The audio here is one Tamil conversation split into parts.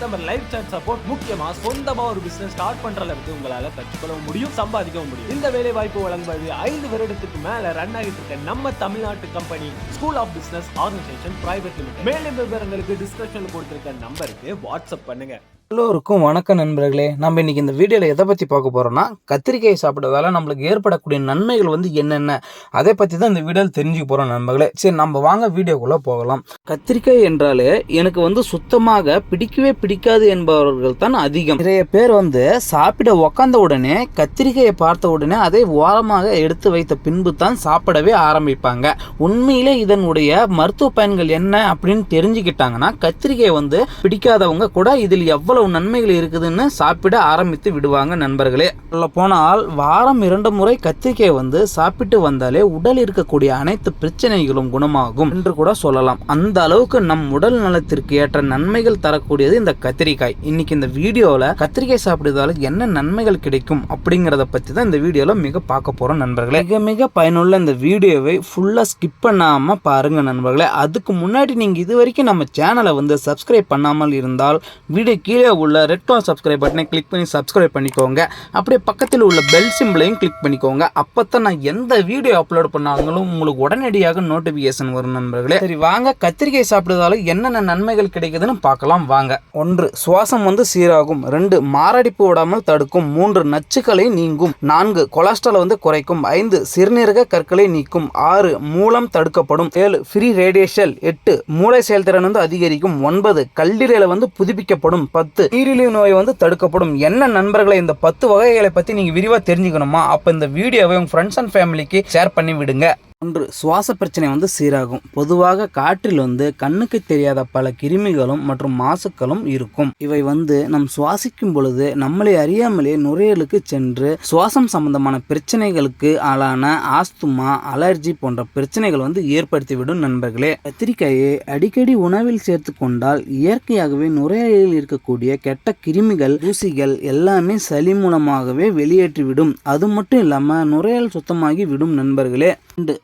customer live chat support முக்கியமா சொந்தமா ஒரு பிசினஸ் ஸ்டார்ட் பண்ற அளவுக்கு உங்களால கற்றுக்கொள்ளவும் முடியும் சம்பாதிக்கவும் முடியும். இந்த வேலை வாய்ப்பு வழங்குவது ஐந்து வருடத்துக்கு மேல ரன் ஆகிட்டு இருக்க நம்ம தமிழ்நாட்டு company school of business organization private limited மேலும் விவரங்களுக்கு டிஸ்கிரிப்ஷன்ல கொடுத்திருக்க நம்பருக்கு வாட்ஸ்அப் பண்ணுங்க. எல்லோருக்கும் வணக்கம் நண்பர்களே. நம்ம இன்றைக்கி இந்த வீடியோவில் எதை பற்றி பார்க்க போகிறோம்னா கத்திரிக்காய் சாப்பிட்றதால நம்மளுக்கு ஏற்படக்கூடிய நன்மைகள் வந்து என்னென்ன? அதை பற்றி தான் இந்த வீடியோவில் தெரிஞ்சுக்க போகிறோம் நண்பர்களே. சரி நம்ம வாங்க வீடியோக்குள்ளே போகலாம். கத்திரிக்காய் என்றாலே எனக்கு வந்து சுத்தமாக பிடிக்கவே பிடிக்காது என்பவர்கள் தான் அதிகம். நிறைய பேர் வந்து சாப்பிட உக்காந்த உடனே கத்திரிக்காயை பார்த்த உடனே அதை ஓரமாக எடுத்து வைத்த பின்பு தான் சாப்பிடவே ஆரம்பிப்பாங்க. உண்மையிலே இதனுடைய மருத்துவ பயன்கள் என்ன அப்படின்னு தெரிஞ்சுக்கிட்டாங்கன்னா கத்திரிக்காய் வந்து பிடிக்காதவங்க கூட இதில் எவ்வளோ எவ்வளவு நன்மைகள் இருக்குதுன்னு சாப்பிட ஆரம்பித்து விடுவாங்க நண்பர்களே. சொல்ல போனால் வாரம் இரண்டு முறை கத்திரிக்காய் வந்து சாப்பிட்டு வந்தாலே உடல் இருக்கக்கூடிய அனைத்து பிரச்சனைகளும் குணமாகும் என்று கூட சொல்லலாம். அந்த அளவுக்கு நம் உடல் நலத்திற்கு ஏற்ற நன்மைகள் தரக்கூடியது இந்த கத்திரிக்காய். இன்னைக்கு இந்த வீடியோவில் கத்திரிக்காய் சாப்பிடுவதால என்ன நன்மைகள் கிடைக்கும் அப்படிங்கிறத பற்றி தான் இந்த வீடியோவில் மிக பார்க்க போகிறோம் நண்பர்களே. மிக மிக பயனுள்ள இந்த வீடியோவை ஃபுல்லாக ஸ்கிப் பண்ணாமல் பாருங்கள் நண்பர்களே. அதுக்கு முன்னாடி நீங்கள் இது வரைக்கும் நம்ம சேனலை வந்து சப்ஸ்கிரைப் பண்ணாமல் இருந்தால் வீடியோ கீழே உள்ள ரெட் கலர் சப்ஸ்கிரைப் பட்டனை கிளிக் பண்ணி சப்ஸ்கிரைப் பண்ணிக்கோங்க. அப்படியே பக்கத்தில் உள்ள பெல் சிம்பிளையும் கிளிக் பண்ணிக்கோங்க. அப்போ தான் நான் எந்த வீடியோ அப்லோட் பண்ணாலும் உங்களுக்கு உடனடியாக நோட்டிஃபிகேஷன் வரும் நண்பர்களே. சரி வாங்க. கத்திரிக்காய் சாப்பிடுறதால என்னென்ன நன்மைகள் கிடைக்குதுன்னு பார்க்கலாம். வாங்க. ஒன்று சுவாசம் வந்து சீராகும். ரெண்டு மாரடைப்பு விடாமல் தடுக்கும். மூன்று நச்சுக்களை நீங்கும். நான்கு கொலஸ்ட்ரால் வந்து குறைக்கும். ஐந்து சிறுநீரக கற்களை நீக்கும். ஆறு மூலம் தடுக்கப்படும். ஏழு ஃப்ரீ ரேடியேஷன் எட்டு மூளை செயல்திறன் வந்து அதிகரிக்கும். ஒன்பது கல்லீரலை வந்து புதுப்பிக்கப்படும். பத்து நீரிழிவு நோய் வந்து தடுக்கப்படும். என்ன நண்பர்களை இந்த பத்து வகைகளை பற்றி நீங்கள் விரிவாக தெரிஞ்சுக்கணுமா? அப்போ இந்த வீடியோவை உங்கள் ஃப்ரெண்ட்ஸ் அண்ட் ஃபேமிலிக்கு ஷேர் பண்ணி விடுங்க. ஒன்று சுவாச பிரச்சனை வந்து சீராகும். பொதுவாக காற்றில் வந்து கண்ணுக்கு தெரியாத பல கிருமிகளும் மற்றும் மாசுக்களும் இருக்கும். இவை வந்து நம் சுவாசிக்கும் பொழுது நம்மளை அறியாமலே நுரையீரலுக்கு சென்று சுவாசம் சம்பந்தமான பிரச்சனைகளுக்கு ஆளான ஆஸ்துமா அலர்ஜி போன்ற பிரச்சனைகள் வந்து ஏற்படுத்திவிடும் நண்பர்களே. கத்திரிக்காயை அடிக்கடி உணவில் சேர்த்து கொண்டால் இயற்கையாகவே நுரையீரலில் இருக்கக்கூடிய கெட்ட கிருமிகள் தூசிகள் எல்லாமே சளி மூலமாகவே வெளியேற்றிவிடும். அது மட்டும் இல்லாமல் நுரையீரல் சுத்தமாகி விடும் நண்பர்களே.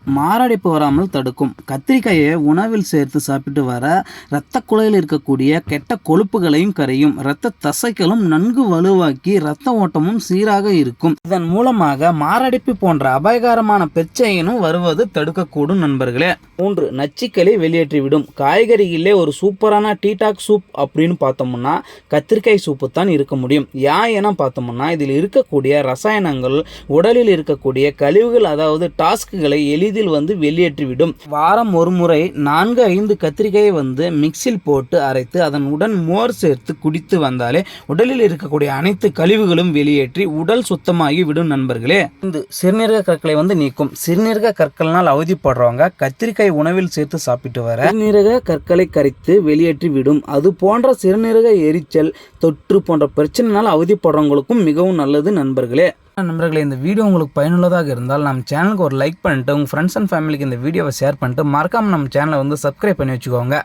மாரடைப்பு வராமல் தடுக்கும். கத்திரிக்காயை உணவில் சேர்த்து சாப்பிட்டு வர இரத்த குழையில் இருக்கக்கூடிய கெட்ட கொழுப்புகளையும் கரையும். இரத்த தசைகளும் நன்கு வலுவாக்கி இரத்த ஓட்டமும் சீராக இருக்கும். இதன் மூலமாக மாரடைப்பு போன்ற அபாயகரமான பிரச்சனையினும் வருவது தடுக்கக்கூடும் நண்பர்களே. மூன்று நச்சுக்களை வெளியேற்றிவிடும். காய்கறிகளிலே ஒரு சூப்பரான டீடாக் சூப் அப்படின்னு பார்த்தோம்னா கத்திரிக்காய் சூப்பு தான் இருக்க முடியும். ஏன் என பார்த்தோம்னா இதில் இருக்கக்கூடிய ரசாயனங்கள் உடலில் இருக்கக்கூடிய கழிவுகள் அதாவது டாஸ்க்குகளை எளிதில் வந்து வெளியேற்றிவிடும். வாரம் ஒரு முறை நான்கு ஐந்து கத்திரிக்காயை வந்து மிக்சில் போட்டு அரைத்து அதன் உடன் மோர் சேர்த்து குடித்து வந்தாலே உடலில் இருக்கக்கூடிய அனைத்து கழிவுகளும் வெளியேற்றி உடல் சுத்தமாகி விடும் நண்பர்களே. இந்த சிறுநீரக கற்களை வந்து நீக்கும். சிறுநீரக கற்கள்னால் அவதிப்படுறவங்க கத்திரிக்காய் உணவில் சேர்த்து சாப்பிட்டு வர சிறுநீரக கற்களை கரைத்து வெளியேற்றி விடும். அது போன்ற சிறுநீரக எரிச்சல் தொற்று போன்ற பிரச்சனைனால் அவதிப்படுறவங்களுக்கும் மிகவும் நல்லது நண்பர்களே. நண்பர்களே இந்த வீடியோ உங்களுக்கு பயனுள்ளதாக இருந்தால் நம்ம சேனலுக்கு ஒரு லைக் பண்ணிட்டு உங்கள் ஃப்ரெண்ட்ஸ் அண்ட் ஃபேமிலிக்கு இந்த வீடியோவை ஷேர் பண்ணிட்டு மறக்காம நம்ம சேனலை வந்து சப்ஸ்கிரைப் பண்ணி வச்சுக்கோங்க.